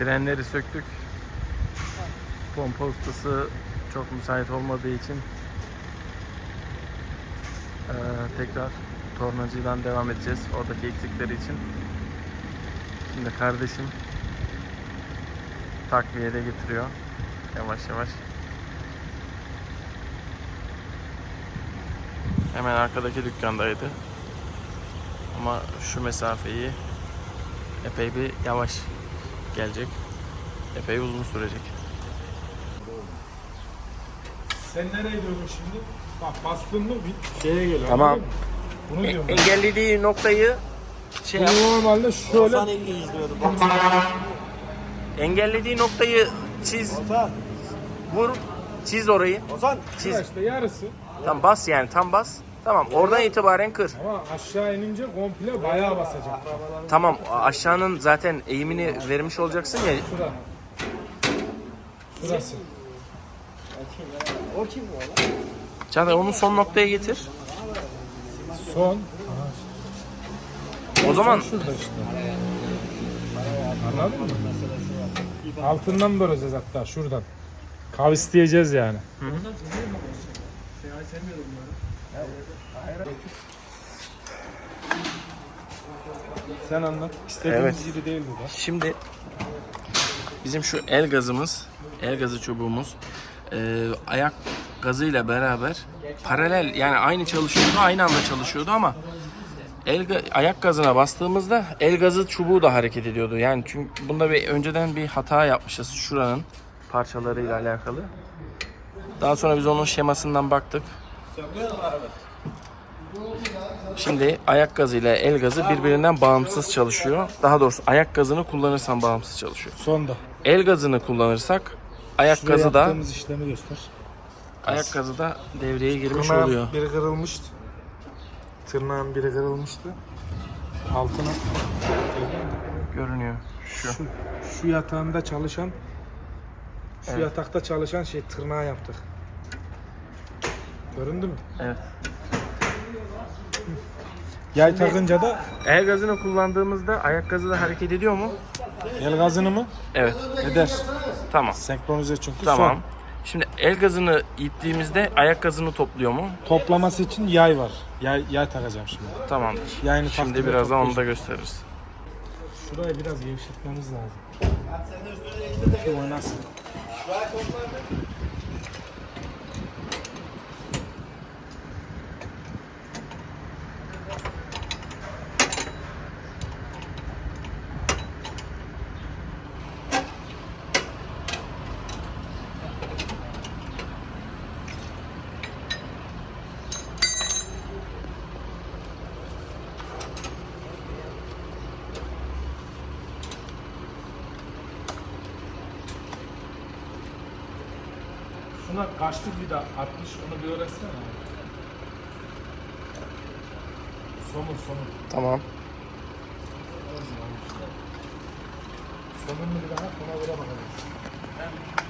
Frenleri söktük. Pompa ustası çok müsait olmadığı için eee, tekrar tornacıdan devam edeceğiz oradaki eksikleri için. Şimdi kardeşim takviyede getiriyor. Yavaş yavaş. Hemen arkadaki dükkandaydı. Ama şu mesafeyi epey bir yavaş gelecek. Epey uzun sürecek. Sen nereye diyordun şimdi? Bak bastın mı bir şeye geliyor. Tamam. anladın mı? Bunu diyorum. ben. Engellediği noktayı şey yap. Normalde şöyle Engellediği noktayı çiz. Vur. Çiz orayı. Çiz. Ya işte yarısı Tam bas yani tam bas. Tamam oradan itibaren kır. ama aşağı inince komple bayağı basacak. Tamam aşağının zaten eğimini vermiş olacaksın ya. Şura. Şurası. Çağatay onu son noktaya getir. Son. O zaman Şurada işte. Anladın mı? Altından böleceğiz hatta şuradan. Kavis diyeceğiz yani. Sen anlat. İstediğimiz Evet. gibi değildi de. Şimdi bizim şu el gazımız, el gazı çubuğumuz e, ayak gazıyla beraber paralel yani aynı çalışıyordu, aynı anda çalışıyordu ama el ayak gazına bastığımızda el gazı çubuğu da hareket ediyordu. Yani çünkü bunda bir önceden bir hata yapmışız şuranın parçalarıyla alakalı. Daha sonra biz onun şemasından baktık. Şimdi ayak gazı ile el gazı birbirinden bağımsız çalışıyor. Daha doğrusu ayak gazını kullanırsan bağımsız çalışıyor. Sonda. El gazını kullanırsak ayak Şuraya gazı da yaptığımız işlemi göster. ayak gazı da devreye girmiş Tırnağın oluyor. biri kırılmıştı. Tırnağın biri kırılmıştı. Altına Görünüyor şu. şu, şu yatağında çalışan şu Evet. yatakta çalışan şey tırnağı yaptık. Göründü mü? Evet. Yay takınca da El gazını kullandığımızda ayak gazı da hareket ediyor mu? el gazını mı? Evet. Eder. Tamam. Senkronize çünkü Tamam. son. Şimdi el gazını ittiğimizde ayak gazını topluyor mu? Toplaması için yay var. Yay, yay takacağım şimdi. Tamamdır. Yayını Şimdi birazdan onu da gösteririz. Şurayı biraz gevşetmemiz lazım. Ki oynasın. Vai, complementa. Şuna kaçlık vida 60 onu bir öğretsene. Somun somun. Tamam. Somunlu bir daha ona göre bakalım.